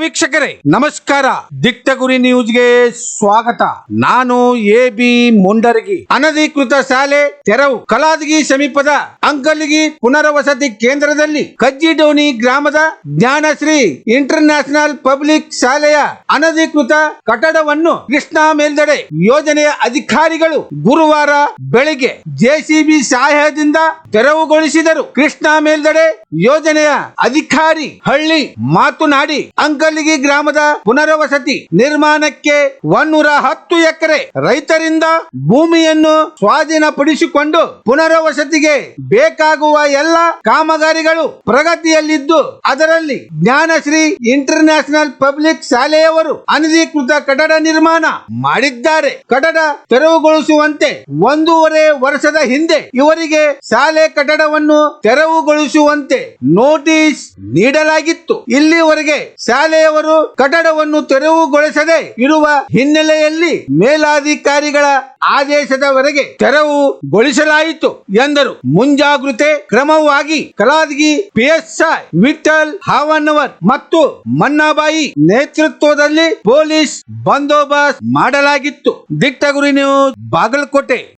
ವೀಕ್ಷಕರೇ, ನಮಸ್ಕಾರ. ದಿಕ್ತಗುರಿ ನ್ಯೂಸ್ಗೆ ಸ್ವಾಗತ. ನಾನು ಎ ಬಿ ಮುಂಡರಗಿ. ಅನಧಿಕೃತ ಶಾಲೆ, ತೆರವು, ಕಲಾದಗಿ ಸಮೀಪದ ಅಂಕಲಿಗಿ ಪುನರ್ವಸತಿ ಕೇಂದ್ರದಲ್ಲಿ ಕಜ್ಜಿಡೋಣಿ ಗ್ರಾಮದ ಜ್ಞಾನಶ್ರೀ ಇಂಟರ್ ಪಬ್ಲಿಕ್ ಶಾಲೆಯ ಅನಧಿಕೃತ ಕಟ್ಟಡವನ್ನು ಕೃಷ್ಣಾ ಮೇಲ್ದಡೆ ಯೋಜನೆಯ ಅಧಿಕಾರಿಗಳು ಗುರುವಾರ ಬೆಳಿಗ್ಗೆ ಜೆಸಿಬಿ ಸಹಾಯದಿಂದ ತೆರವುಗೊಳಿಸಿದರು. ಕೃಷ್ಣಾ ಮೇಲ್ದಡೆ ಯೋಜನೆಯ ಅಧಿಕಾರಿ ಹಳ್ಳಿ ಮಾತನಾಡಿ ಅಂಕಲಿಗಿ ಗ್ರಾಮದ ಪುನರ್ವಸತಿ ನಿರ್ಮಾಣಕ್ಕೆ ಒನ್ನೂರ ಹತ್ತು ಎಕರೆ ರೈತರಿಂದ ಭೂಮಿಯನ್ನು ಸ್ವಾಧೀನಪಡಿಸಿಕೊಂಡು ಪುನರ್ವಸತಿಗೆ ಬೇಕಾಗುವ ಎಲ್ಲ ಕಾಮಗಾರಿಗಳು ಪ್ರಗತಿಯಲ್ಲಿದ್ದು, ಅದರಲ್ಲಿ ಜ್ಞಾನಶ್ರೀ ಇಂಟರ್ ಪಬ್ಲಿಕ್ ಶಾಲೆಯವರು ಅನಧಿಕೃತ ಕಟ್ಟಡ ನಿರ್ಮಾಣ ಮಾಡಿದ್ದಾರೆ. ಕಟ್ಟಡ ತೆರವುಗೊಳಿಸುವಂತೆ ಒಂದೂವರೆ ವರ್ಷದ ಹಿಂದೆ ಇವರಿಗೆ ಶಾಲೆ ಕಟ್ಟಡವನ್ನು ತೆರವುಗೊಳಿಸುವಂತೆ ನೋಟಿಸ್ ನೀಡಲಾಗಿತ್ತು. ಇಲ್ಲಿವರೆಗೆ ಶಾಲೆಯವರು ಕಟ್ಟಡವನ್ನು ತೆರವುಗೊಳಿಸದೆ ಇರುವ ಹಿನ್ನೆಲೆಯಲ್ಲಿ ಮೇಲಾಧಿಕಾರಿಗಳ ಆದೇಶದವರೆಗೆ ತೆರವುಗೊಳಿಸಲಾಯಿತು ಎಂದರು. ಮುಂಜಾಗೃತೆ ಕ್ರಮವಾಗಿ ಕಲಾದಗಿ ಪಿಎಸ್ಐ ವಿಠಲ್ ಹಾವನ್ನವರ್ ಮತ್ತು ಮನ್ನಾಬಾಯಿ ನೇತೃತ್ವದಲ್ಲಿ ಪೊಲೀಸ್ ಬಂದೋಬಸ್ತ್ ಮಾಡಲಾಗಿತ್ತು. ದಿಟ್ಟಗುರಿ ನ್ಯೂಸ್ ಬಾಗಲಕೋಟೆ.